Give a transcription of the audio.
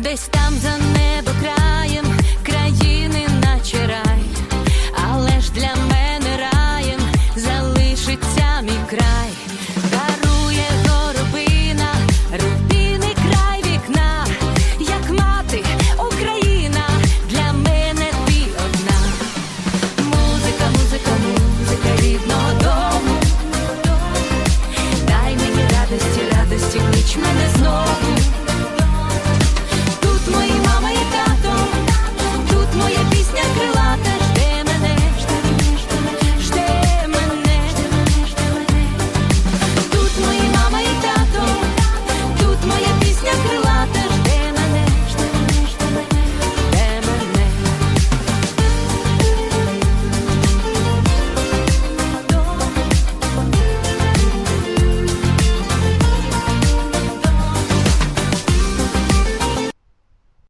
десь там за небо краєм країни, наче рай, але ж для мене раєм залишиться мій край, дарує горобина, рубіний край вікна, як мати Україна, для мене ти музика, музика, музика рідного дому. Дай мені радості, радості, клич мене знову.